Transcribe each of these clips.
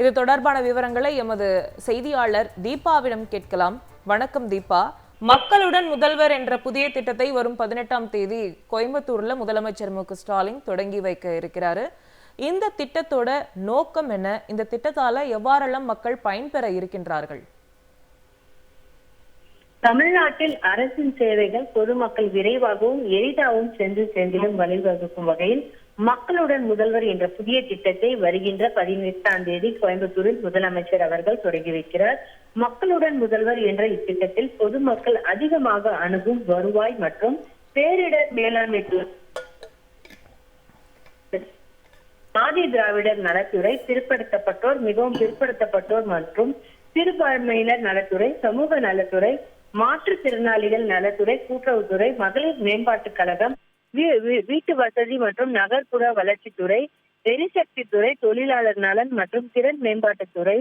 இது தொடர்பான விவரங்களை எமது செய்தியாளர் தீபாவிடம் கேட்கலாம். வணக்கம் தீபா. மக்களுடன் முதல்வர் என்ற புதிய திட்டத்தை வரும் பதினெட்டாம் தேதி கோயம்புத்தூர்ல முதலமைச்சர் மு ஸ்டாலின் தொடங்கி வைக்க இருக்கிறாரு. இந்த திட்டத்தோட நோக்கம் என்ன? இந்த திட்டத்தால எவ்வாறெல்லாம் மக்கள் பயன்பெற இருக்கின்றார்கள்? தமிழ்நாட்டில் அரசின் சேவைகள் பொதுமக்கள் விரைவாகவும் எளிதாகவும் சென்று சேர்ந்திடும் வழிவகுக்கும் வகையில் மக்களுடன் முதல்வர் என்ற புதிய திட்டத்தை வருகின்ற பதினெட்டாம் தேதி கோயம்புத்தூரில் முதலமைச்சர் அவர்கள் தொடங்கி வைக்கிறார். மக்களுடன் முதல்வர் என்ற இத்திட்டத்தில் பொதுமக்கள் அதிகமாக அணுகும் வருவாய் மற்றும் பேரிடர் மேலாண்மை ஆதி திராவிடர் நலத்துறை பிற்படுத்தப்பட்டோர் மிகவும் பிற்படுத்தப்பட்டோர் மற்றும் சிறுபான்மையினர் நலத்துறை சமூக நலத்துறை மாற்றுத்திறனாளிகள் நலத்துறை கூட்டுறவுத்துறை மகளிர் மேம்பாட்டுக் கழகம் வீட்டு வசதி மற்றும் நகர்ப்புற வளர்ச்சித்துறை எரிசக்தி துறை தொழிலாளர் நலன் மற்றும் திறன் மேம்பாட்டுத்துறை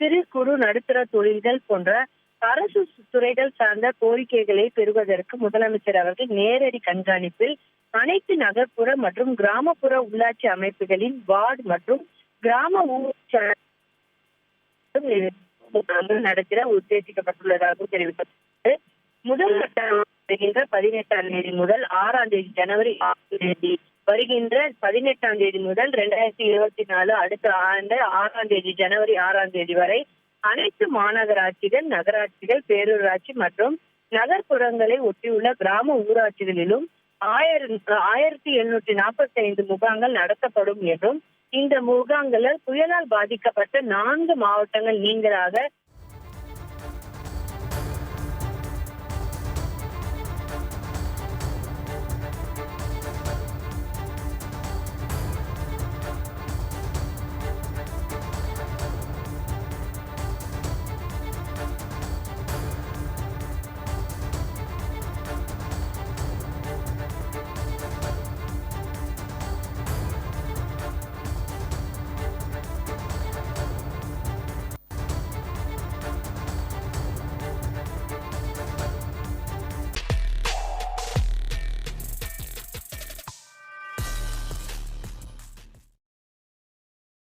சிறு குறு நடுத்தர தொழில்கள் போன்ற அரசு துறைகள் சார்ந்த கோரிக்கைகளை பெறுவதற்கு முதலமைச்சர் அவர்கள் நேரடி கண்காணிப்பில் அனைத்து நகர்ப்புற மற்றும் கிராமப்புற உள்ளாட்சி அமைப்புகளின் வார்டு மற்றும் கிராம ஊராட்சி நடத்திட உத்தேசிக்கப்பட்டுள்ளதாகவும் தெரிவிக்கப்பட்டது முதல் கட்டம் வருகின்ற பதினெட்டாம் தேதி முதல் ஆறாம் தேதி ஜனவரி ஆறாம் தேதி வருகின்ற பதினெட்டாம் தேதி முதல் இரண்டாயிரத்தி இருபத்தி நாலு அடுத்த ஆண்டு ஆறாம் தேதி ஜனவரி ஆறாம் தேதி வரை அனைத்து மாநகராட்சிகள் நகராட்சிகள் பேரூராட்சி மற்றும் நகர்ப்புறங்களை ஒட்டியுள்ள கிராம ஊராட்சிகளிலும் ஆயிரம் ஆயிரத்தி எழுநூற்றி நாற்பத்தி ஐந்து முகாங்கள் நடத்தப்படும் என்றும் இந்த முகாங்களில் புயலால் பாதிக்கப்பட்ட நான்கு மாவட்டங்கள் நீங்களாக